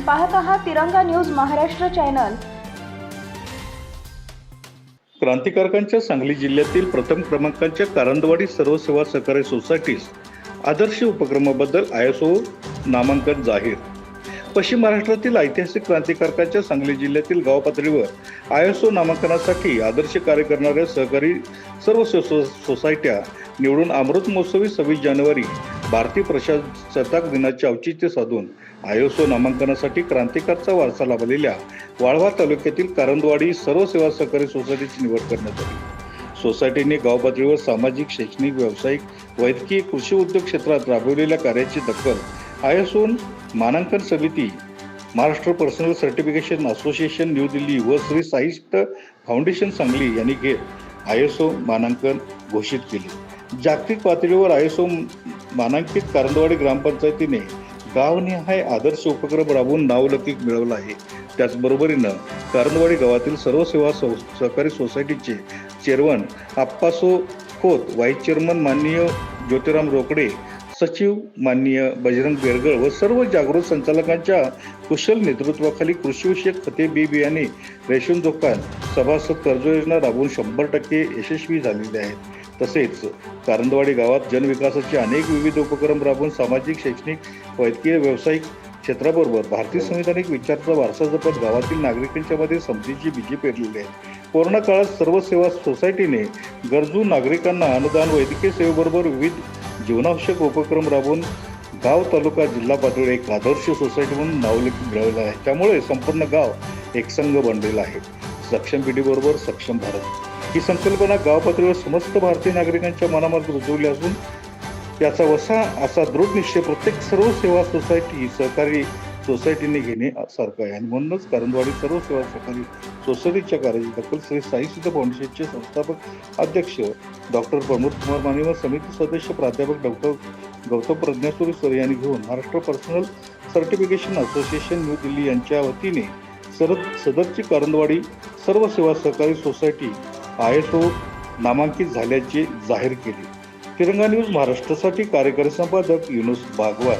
पाहत आहात Tiranga news Maharashtra channel. क्रांतिकारकांच्या सांगली जिल्ह्यातील प्रथम क्रमांकाच्या कारंदवाडी सर्व सेवा सहकारी सोसायटीस आदर्श उपक्रमाबद्दल आय एस ओ नामांकन जाहीर. पश्चिम महाराष्ट्रातील ऐतिहासिक क्रांतिकारकांच्या सांगली जिल्ह्यातील गाव पातळीवर आय एस ओ नामांकनासाठी आदर्श कार्य करणाऱ्या सहकारी सर्व सो- सोसायट्या निवडून अमृत महोत्सवी सव्वीस जानेवारी भारतीय प्रशासक दिनाचे औचित्य साधून आय एस ओ नामांकनासाठी क्रांतिकारचा वारसा लाभलेल्या वाळवा तालुक्यातील कारंदवाडी सर्व सेवा सहकारी सोसायटीची निवड करण्यात आली. सोसायटीने गाव पातळीवर सामाजिक शैक्षणिक व्यावसायिक वैद्यकीय कृषी उद्योग क्षेत्रात राबवलेल्या कार्याची दखल आय एस ओ मानांकन समिती Maharashtra personal certification association New Delhi व श्री साहित्य फाउंडेशन सांगली यांनी घेत आय एस ओ मानांकन घोषित केले. जागतिक पातळीवर आय एस मानांकित कारंदवाडी ग्रामपंचायतीने गावनिहाय आदर्श उपक्रम राबवून नावलौकिक मिळवला आहे. त्याचबरोबरीनं कारंदवाडी गावातील सर्व सेवा सौ सहकारी सोसायटीचे chairman Appaso Khot vice chairman माननीय ज्योतिराम रोकडे सचिव माननीय बजरंग बेरगळ व सर्व जागृत संचालकांच्या कुशल नेतृत्वाखाली कृषीविषयक खते बी बियाणे रेशन दुकान सभासद कर्ज योजना राबवून शंभर टक्के यशस्वी झालेले आहेत. तसेच कारंदवाडी गावात जनविकासाचे अनेक विविध उपक्रम राबवून सामाजिक शैक्षणिक वैद्यकीय व्यावसायिक क्षेत्राबरोबर भारतीय संविधानिक विचाराचा वारसा जपत गावातील नागरिकांच्या मध्ये समतेची बीजी पेरलेली आहे. कोरोना काळात सर्व सेवा सोसायटीने गरजू नागरिकांना अनुदान वैद्यकीय सेवेबरोबर विविध जीवनावश्यक उपक्रम राबवून गाव तालुका जिल्हा पातळीवर एक आदर्श सोसायटी म्हणून नावलिक मिळवलं आहे. त्यामुळे संपूर्ण गाव एकसंघ बनलेलं आहे. सक्षम पिढीबरोबर सक्षम भारत. ही संकल्पना गावपातळीवर समस्त भारतीय नागरिकांच्या मनामध्ये रुजवली असून त्याचा वसा असा दृढ निश्चय प्रत्येक सर्व सेवा सोसायटी सहकारी सोसायटीने घेणे सारखं आहे. आणि म्हणूनच कारंदवाडी सर्व सेवा सहकारी सोसायटीच्या कार्याची दखल श्री साई सिद्ध फाउंडेशनचे संस्थापक अध्यक्ष डॉक्टर प्रमोद कुमार माने व समिती सदस्य प्राध्यापक डॉक्टर गौतम प्रज्ञासुरी सर यांनी घेऊन Maharashtra personal certification association New Delhi यांच्या वतीने सर सदरची कारंदवाडी सर्व सेवा सहकारी सोसायटी आय एस ओ नामांकित झाल्याचे जाहीर केले. तिरंगा न्यूज महाराष्ट्रासाठी कार्यकारी संपादक युनुस बागवार